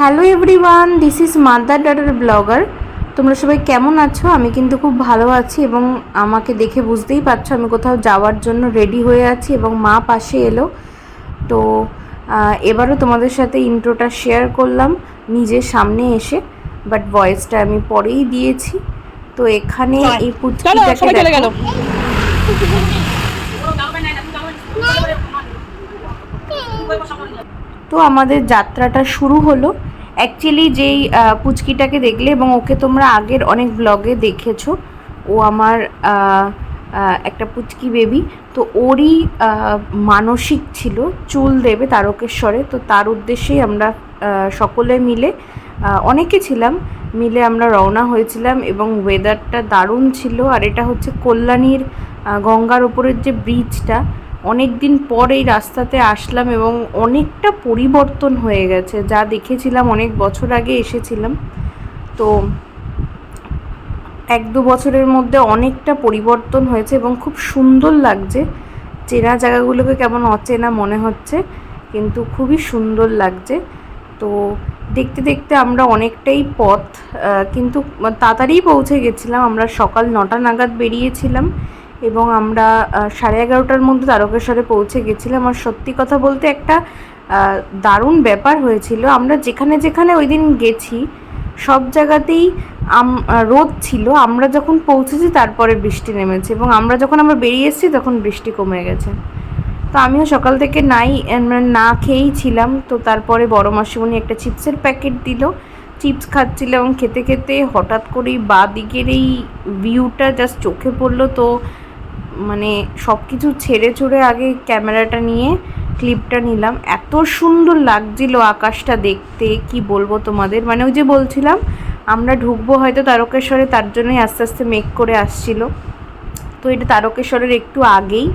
Hello everyone this is mother daughter blogger তোমরা সবাই কেমন আছো? আমি কিন্তু খুব ভালো আছি এবং আমাকে দেখে বুঝতেই পারছ আমি কোথাও যাওয়ার জন্য রেডি হয়ে আছি এবং মা পাশে এলো। তো এবারও তোমাদের সাথে ইন্ট্রোটা শেয়ার করলাম নিজের সামনে এসে বাট ভয়েসটা আমি পরেই দিয়েছি। তো এখানে এই পুচকিটাকে দেখো। তো আমাদের যাত্রাটা শুরু হলো। অ্যাকচুয়ালি যেই পুচকিটাকে দেখলে এবং ওকে তোমরা আগের অনেক ব্লগে দেখেছ, ও আমার একটা পুচকি বেবি তো ওরই মানসিক ছিল, চুল দেবে তারকেশ্বরে, তো তার উদ্দেশ্যেই আমরা সকলে মিলে অনেকে ছিলাম, মিলে আমরা রওনা হয়েছিলাম এবং ওয়েদারটা দারুণ ছিল। আর এটা হচ্ছে কল্যাণীর গঙ্গার ওপরের যে ব্রিজটা অনেক দিন পর এই রাস্তাতে আসলাম এবং অনেকটা পরিবর্তন হয়ে গেছে, যা দেখেছিলাম অনেক বছর আগে এসেছিলাম। তো এক দু বছরের মধ্যে অনেকটা পরিবর্তন হয়েছে এবং খুব সুন্দর লাগছে। চেনা জায়গাগুলোকে কেমন অচেনা মনে হচ্ছে, কিন্তু খুবই সুন্দর লাগছে। তো দেখতে দেখতে আমরা অনেকটাই পথ কিন্তু তাড়াতাড়ি পৌঁছে গেছিলাম। আমরা সকাল নটা নাগাদ বেরিয়েছিলাম। এবং আমরা সাড়ে এগারোটার মধ্যে তারকেশ্বরে পৌঁছে গেছিলাম। আর সত্যি কথা বলতে একটা দারুণ ব্যাপার হয়েছিল। আমরা যেখানে যেখানে ওই দিন গেছি, সব জায়গাতেই রোদ ছিল। আমরা যখন পৌঁছেছি, তারপরে বৃষ্টি নেমেছে এবং আমরা যখন আমরা বেরিয়ে এসেছি, তখন বৃষ্টি কমে গেছে। তো আমিও সকাল থেকে নাই না খেয়েই ছিলাম। তো তারপরে বড় মাসিমণি একটা চিপসের প্যাকেট দিল। চিপস খাচ্ছিল এবং খেতে খেতে হঠাৎ করেই বা দিকের এই ভিউটা জাস্ট চোখে পড়ল। তো মানে সব কিছু ছেড়ে ছুড়ে আগে ক্যামেরাটা নিয়ে ক্লিপটা নিলাম। এত সুন্দর লাগছিল আকাশটা দেখতে, কি বলব তোমাদের? মানে ওই যে বলছিলাম, আমরা ঢুকবো হয়তো তারকেশ্বরে, তার জন্যই আস্তে আস্তে মেক করে আসছিল। তো এটা তারকেশ্বরের একটু আগেই।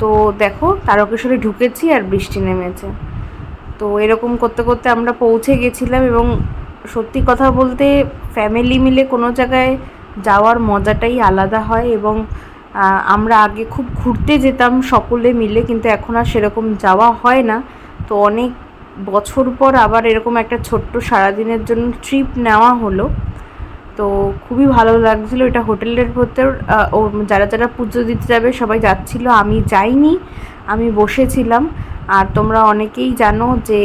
তো দেখো, তারকেশ্বরে ঢুকেছি আর বৃষ্টি নেমেছে। তো এরকম করতে করতে আমরা পৌঁছে গেছিলাম এবং সত্যি কথা বলতে ফ্যামিলি মিলে কোনো জায়গায় যাওয়ার মজাটাই আলাদা হয় এবং আমরা আগে খুব ঘুরতে যেতাম সকলে মিলে, কিন্তু এখন আর সেরকম যাওয়া হয় না। তো অনেক বছর পর আবার এরকম একটা ছোট্ট সারাদিনের জন্য ট্রিপ নেওয়া হলো। তো খুবই ভালো লাগছিল এটা হোটেলের ভেতর। ও যারা যারা পুজো দিতে যাবে সবাই যাচ্ছিল, আমি যাইনি, আমি বসেছিলাম। আর তোমরা অনেকেই জানো যে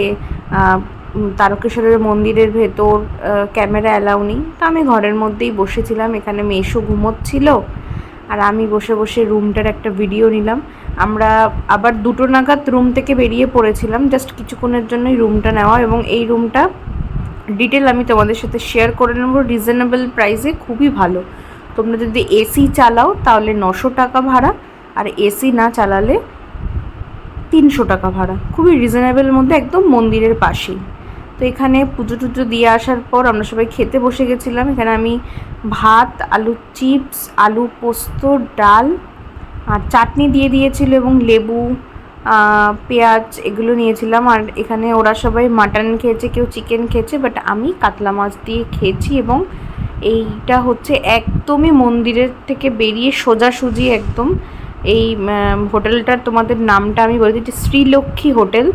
তারকেশ্বরের মন্দিরের ভেতর ক্যামেরা অ্যালাউ নেই। তো আমি ঘরের মধ্যেই বসেছিলাম, এখানে মেশো ঘুমোচ্ছিল। আর আমি বসে বসে রুমটার একটা ভিডিও নিলাম। আমরা আবার দুটো নাগাদ রুম থেকে বেরিয়ে পড়েছিলাম জাস্ট কিছুক্ষণের জন্যই রুমটা নেওয়া এবং এই রুমটা ডিটেল আমি তোমাদের সাথে শেয়ার করে নেব। রিজনেবল প্রাইসে খুবই ভালো। তোমরা যদি এসি চালাও, তাহলে নশো টাকা ভাড়া আর এসি না চালালে তিনশো টাকা ভাড়া। খুবই রিজনেবল মধ্যে একদম মন্দিরের পাশেই। তো এখানে পুজো টুজো দিয়ে আসার পর আমরা সবাই খেতে বসে গেছিলাম। এখানে আমি ভাত, আলু চিপস, আলু পোস্ত, ডাল, আর চাটনি দিয়ে দিয়েছিল এবং লেবু পেঁয়াজ এগুলো নিয়েছিলাম। আর এখানে ওরা সবাই মাটন খেয়েছে, কেউ চিকেন খেয়েছে বাট আমি কাতলা মাছ দিয়ে খেয়েছি এবং এইটা হচ্ছে একদমই মন্দিরের থেকে বেরিয়ে সোজাসুজি একদম এই হোটেলটার তোমাদের নামটা আমি বলে দিচ্ছি, শ্রীলক্ষ্মী হোটেল।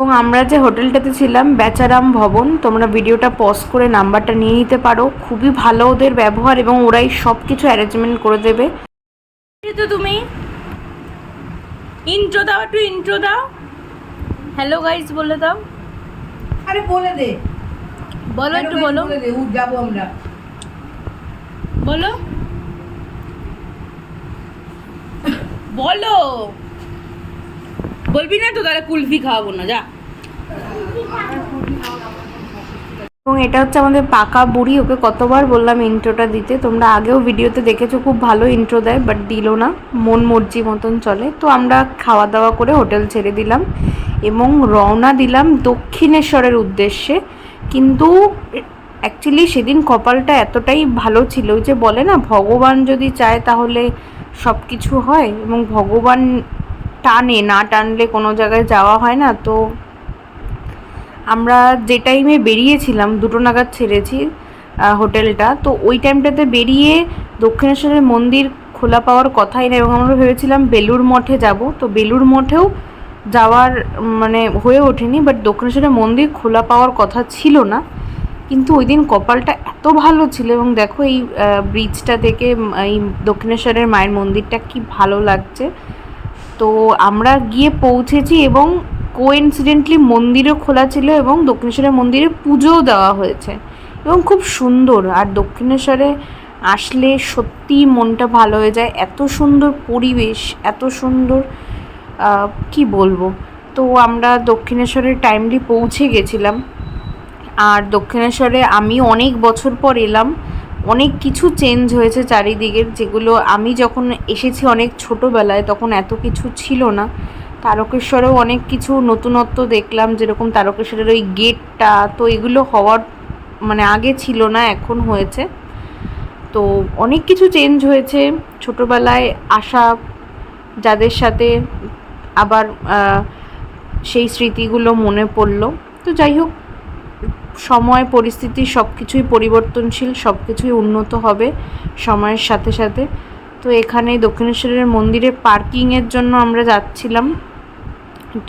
এবং আমরা যে হোটেলটাতে ছিলাম বেচারাম ভবন তোমরা ভিডিওটা পজ করে নাম্বারটা নিয়ে নিতে পারো। খুবই ভালো ওদের ব্যবহার এবং ওরাই সব কিছু অ্যারেঞ্জমেন্ট করে দেবে। তো তুমি। ইন্ট্রো দাও একটু ইন্ট্রো দাও। হ্যালো গাইজ বলে দাও। আরে বলে দে। বলো একটু বলো। যাব আমরা। বলো। বলো। বলবি না তো, তাহলে কুলফি খাওয়াবো না, যা। এবং এটা হচ্ছে আমাদের পাকা বুড়ি, ওকে কতবার বললাম ইন্ট্রোটা দিতে। তোমরা আগেও ভিডিওতে দেখেছ, খুব ভালো ইন্ট্রো দেয় বাট দিল না। মন মর্জি মতন চলে। তো আমরা খাওয়া দাওয়া করে হোটেল ছেড়ে দিলাম, এবং রওনা দিলাম দক্ষিণেশ্বরের উদ্দেশ্যে। কিন্তু অ্যাকচুয়ালি সেদিন কপালটা এতটাই ভালো ছিল যে বলে না, ভগবান যদি চায় তাহলে সব কিছু হয়, এবং ভগবান টানে, না টানলে কোনো জায়গায় যাওয়া হয় না। তো আমরা যে টাইমে বেরিয়েছিলাম, দুটো নাগাদ ছেড়েছি হোটেলটা, তো ওই টাইমটাতে বেরিয়ে দক্ষিণেশ্বরের মন্দির খোলা পাওয়ার কথাই নেই এবং আমরা ভেবেছিলাম বেলুর মঠে যাব, তো বেলুর মঠেও যাওয়ার মানে হয়ে ওঠেনি বাট দক্ষিণেশ্বরের মন্দির খোলা পাওয়ার কথা ছিল না। কিন্তু ওই দিন কপালটা এত ভালো ছিল এবং দেখো এই ব্রিজটা থেকে এই দক্ষিণেশ্বরের মায়ের মন্দিরটা কি ভালো লাগছে। তো আমরা গিয়ে পৌঁছেছি এবং কোইন্সিডেন্টলি মন্দিরও খোলা ছিল এবং দক্ষিণেশ্বরের মন্দিরে পুজোও দেওয়া হয়েছে। এবং খুব সুন্দর, আর দক্ষিণেশ্বরে আসলে সত্যি মনটা ভালো হয়ে যায়। এত সুন্দর পরিবেশ, এত সুন্দর কি বলব? তো আমরা দক্ষিণেশ্বরের টাইমলি পৌঁছে গেছিলাম। আর দক্ষিণেশ্বরে আমি অনেক বছর পর এলাম। অনেক কিছু চেঞ্জ হয়েছে চারিদিকের, যেগুলো আমি যখন এসেছি অনেক ছোটোবেলায় তখন এত কিছু ছিল না। তারকেশ্বরেও অনেক কিছু নতুনত্ব দেখলাম, যেরকম তারকেশ্বরের ওই গেটটা তো এগুলো হওয়ার মানে আগে ছিল না, এখন হয়েছে। তো অনেক কিছু চেঞ্জ হয়েছে, ছোটোবেলায় আসা, যাদের সাথে আবার সেই স্মৃতিগুলো মনে পড়ল। তো যাই হোক সময়, পরিস্থিতি সব কিছুই পরিবর্তনশীল সব কিছুই উন্নত হবে সময়ের সাথে সাথে। তো এখানে দক্ষিণেশ্বরের মন্দিরে পার্কিংয়ের জন্য আমরা যাচ্ছিলাম।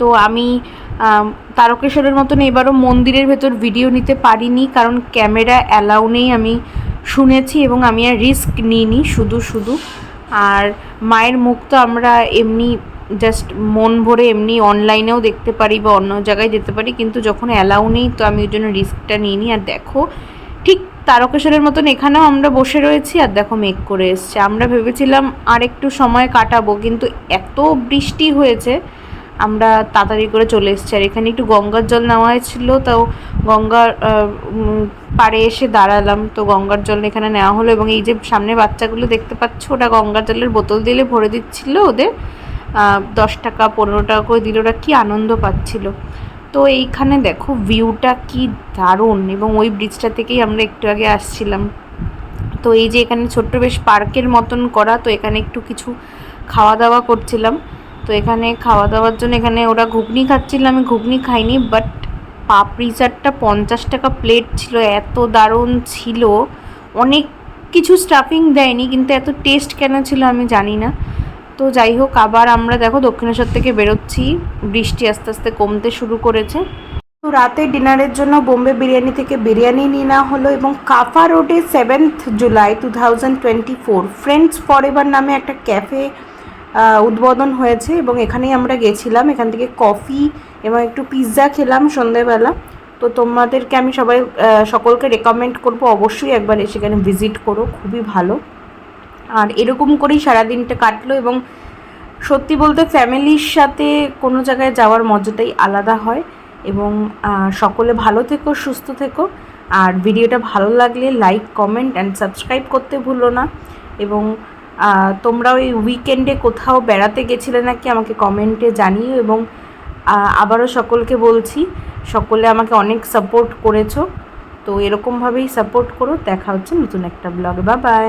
তো আমি তারকেশ্বরের মতন এবারও মন্দিরের ভেতর ভিডিও নিতে পারিনি কারণ ক্যামেরা অ্যালাউ নেই আমি শুনেছি এবং আমি আর রিস্ক নিইনি শুধু শুধু। আর মায়ের মুখ তো আমরা এমনি জাস্ট মন ভরে এমনি অনলাইনেও দেখতে পারি বা অন্য জায়গায় যেতে পারি, কিন্তু যখন অ্যালাউ নেই, তো আমি ওই জন্য রিস্কটা নিইনি। আর দেখো, ঠিক তারকেশ্বরের মতন এখানেও আমরা বসে রয়েছি, আর দেখো মেঘ করে এসছে। আমরা ভেবেছিলাম আর একটু সময় কাটাবো, কিন্তু এত বৃষ্টি হয়েছে, আমরা তাড়াতাড়ি করে চলে এসেছি। আর এখানে একটু গঙ্গার জল নেওয়া হয়েছিল, তাও গঙ্গার পাড়ে এসে দাঁড়ালাম। তো গঙ্গার জল এখানে নেওয়া হলো এবং এই যে সামনে বাচ্চাগুলো দেখতে পাচ্ছ ওটা গঙ্গার জলের বোতল দিলে ভরে দিচ্ছিল ওদের। দশ টাকা, পনেরো টাকা করে দিলে ওরা কী আনন্দ পাচ্ছিল। তো এইখানে দেখো ভিউটা কি দারুণ এবং ওই ব্রিজটা থেকেই আমরা একটু আগে আসছিলাম। তো এই যে এখানে ছোট্ট বেশ পার্কের মতন করা, তো এখানে একটু কিছু খাওয়া দাওয়া করছিলাম। তো এখানে খাওয়া দাওয়ার জন্য এখানে ওরা ঘুগনি খাচ্ছিল, আমি ঘুগনি খাইনি বাট পাপড়ি চাটটা পঞ্চাশ টাকা প্লেট ছিল, এত দারুণ ছিল। অনেক কিছু স্টাফিং দেয়নি, কিন্তু এত টেস্ট কেন ছিল আমি জানি না। তো যাই হোক, আবার আমরা দেখো দক্ষিণেশ্বর থেকে বেরোচ্ছি। বৃষ্টি আস্তে আস্তে কমতে শুরু করেছে। তো রাতে ডিনারের জন্য বোম্বে বিরিয়ানি থেকে বিরিয়ানি নিয়ে নেওয়া হলো এবং কাফা রোডে seventh July two thousand twenty four friends for forever নামে একটা ক্যাফে উদ্বোধন হয়েছে এবং এখানেই আমরা গেছিলাম। এখান থেকে কফি এবং একটু পিৎজা খেলাম সন্ধেবেলা। তো তোমাদেরকে আমি সবাই সকলকে রেকমেন্ড করব অবশ্যই একবার সেখানে ভিজিট করো, খুবই ভালো। আর এরকম করেই সারাদিনটা কাটলো এবং সত্যি বলতে ফ্যামিলির সাথে কোনো জায়গায় যাওয়ার মজাটাই আলাদা হয় এবং সকলে ভালো থেকো, সুস্থ থেকো। আর ভিডিওটা ভালো লাগলে লাইক কমেন্ট অ্যান্ড সাবস্ক্রাইব করতে ভুলো না। এবং তোমরা ওই উইকেন্ডে কোথাও বেড়াতে গেছিলে নাকি আমাকে কমেন্টে জানিও এবং আবারও সকলকে বলছি, সকলে আমাকে অনেক সাপোর্ট করেছ। তো এরকমভাবেই সাপোর্ট করো। দেখা হচ্ছে নতুন একটা ব্লগে বা বাই